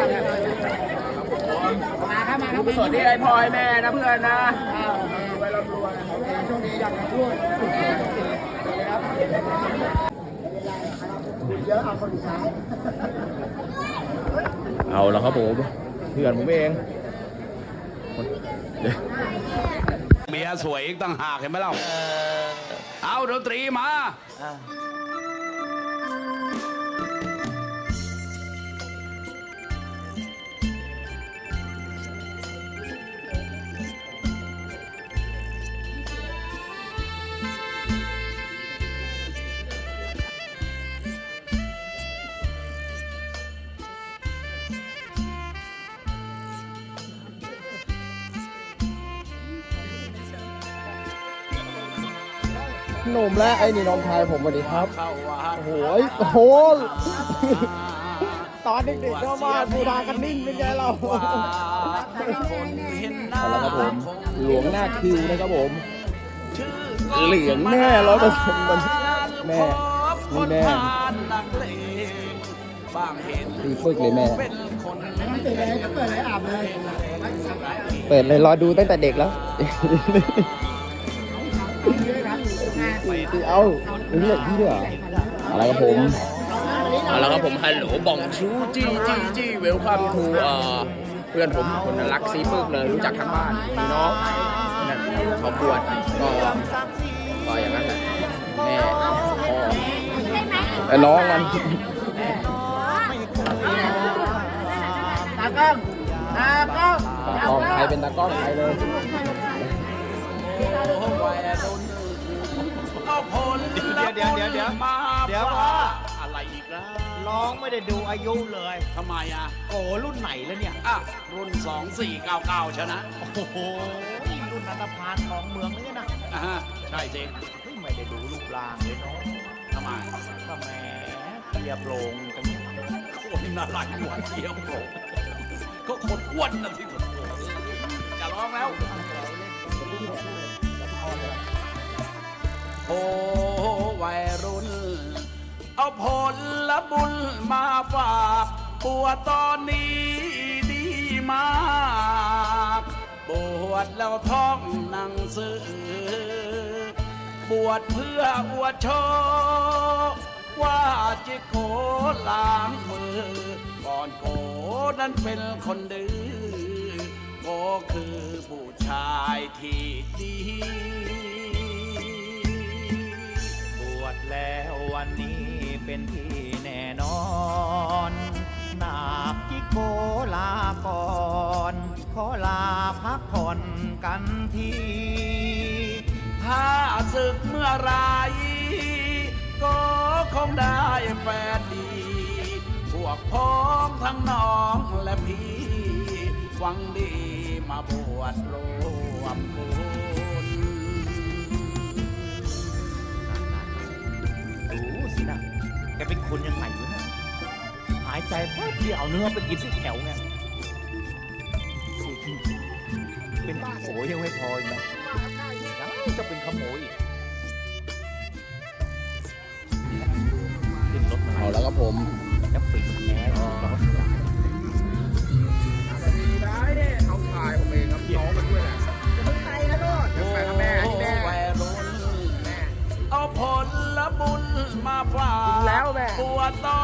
มาครับมาครับกุศลที่ให้พ่อให้แม่นะเพื่อนนะไว้รับรวยช่วงนี้อยากจะพูดเยอะเอาคนซ้ายเอาแล้วครับผมเพื่อนผมเองเมียสวยอีกต่างหากเห็นไหมเล่า เอาดนตรีมา หนุ่มและไอ้นี่น้องชายผมสวัสดีครับเข้าวัดโอ้โหโอ้โหตอนเด็กๆก็มาบูชากันนิ่งเป็นไงเราเห็นหน้าเอาละครับผมหลวงหน้าคิวนะครับผมชื่อเหลืองแน่ร้อยเปอร์เซ็นต์มันแม่คนี่นแม่ผ่านนักเลงบางเห็นตีปึกเลยแม่เป็นคนเปิดเลยเปิดเลยอาบเลย เปิดเลยรอดูตั้งแต่เด็กแล้ว เอาเรื่องที่เหรออะไรครับผมเอาแล้วครับผมฮัลโหลบองชูจี้จี้จี้เวลคัมทูเอ่อเพื่อนผมคนนั้นรักซีปึกเลยรู้จักทั้งบ้านมีน้องนั่นเขาบวชก็ก็อย่างนั้นแหละแม่พ่อแต่น้องมันตากล้องตากล้องตากล้องใครเป็นตากล้องใครเลย เอาพลเดี๋ยวเดี๋ยวเดี๋ยวเดี๋ยวมาเดี๋ยวพ่ออะไรอีกแล้วร้องไม่ได้ดูอายุเลยทำไมอะ โอ้รุ่นไหนแล้วเนี่ย อะ รุ่น 2499 ชนะโอ้โหรุ่นนันทพานของเมืองนี่นะอะฮะใช่สิเฮ้ยไม่ได้ดูรูปร่างเลยเนาะทำไมก็แหมเทียบโรงกันเนี่ยคนอะไรหัวเทียวโผล่ก็คนอ้วนนะที่ผมจะร้องแล้วโอ้ วัยรุ่น เอาผลละบุญมาฝากปัวตอนนี้ดีมากบวชแล้วท่องหนังสือบวชเพื่ออวดโชว์ว่าจิโกล้างมือ ก่อนโกนั้นเป็นคนดื้อโกคือผู้ชายที่ดี บวชแล้ววันนี้เป็นที่แน่นอนนาคจิโกลาก่อนขอลาพักผ่อนกันที ถ้าศึกเมื่อไรก็คงได้แฟนดี พวกพ้องทั้งน้องและพี่หวังดีมาบวชรวมบุญดู เป็นคนยังไงวะเนี่ยหายใจแป๊บเดียวเอาเนื้อไปกินที่แถวไงเป็นบ้าโขยยังไม่พออีกนะยังจะเป็นขโมยอีกขึ้นรถมาเอาแล้วครับผมแล้วปิดแอร์รถได้ ตอ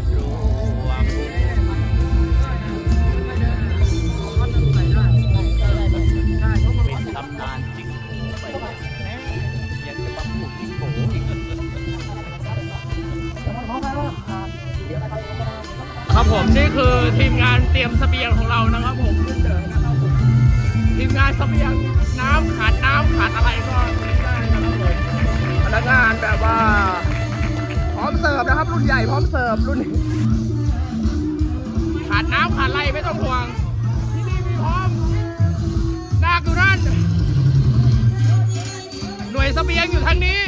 เป็นตำนานจิ๊กผไปแม่ยากจะมาพูดจิ๊โผอีครับผมนี่คือทีมงานเตรียมสเสบียงของเรานะครับผมเดินนะครับผมทีมงานสเสบียงน้ำขาดน้ำขาดอะไรก็ได้นะครับผมพนักงานแบบว่า เสิร์ฟนะครับ รุ่นใหญ่พร้อมเสิร์ฟรุ่นนี้ขาดน้ำขาดไรไม่ต้องห่วง ที่นี่มีพร้อมนาคอยู่นั่น หน่วยสเสบียงอยู่ทางนี้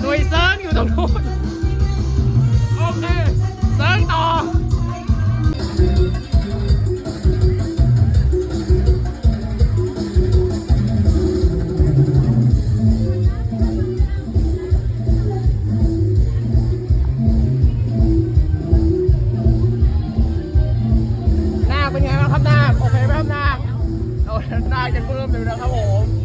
หน่วยเซิร์ฟอยู่ตรงนู้น หน้าจะเพิ่มเลยนะครับผม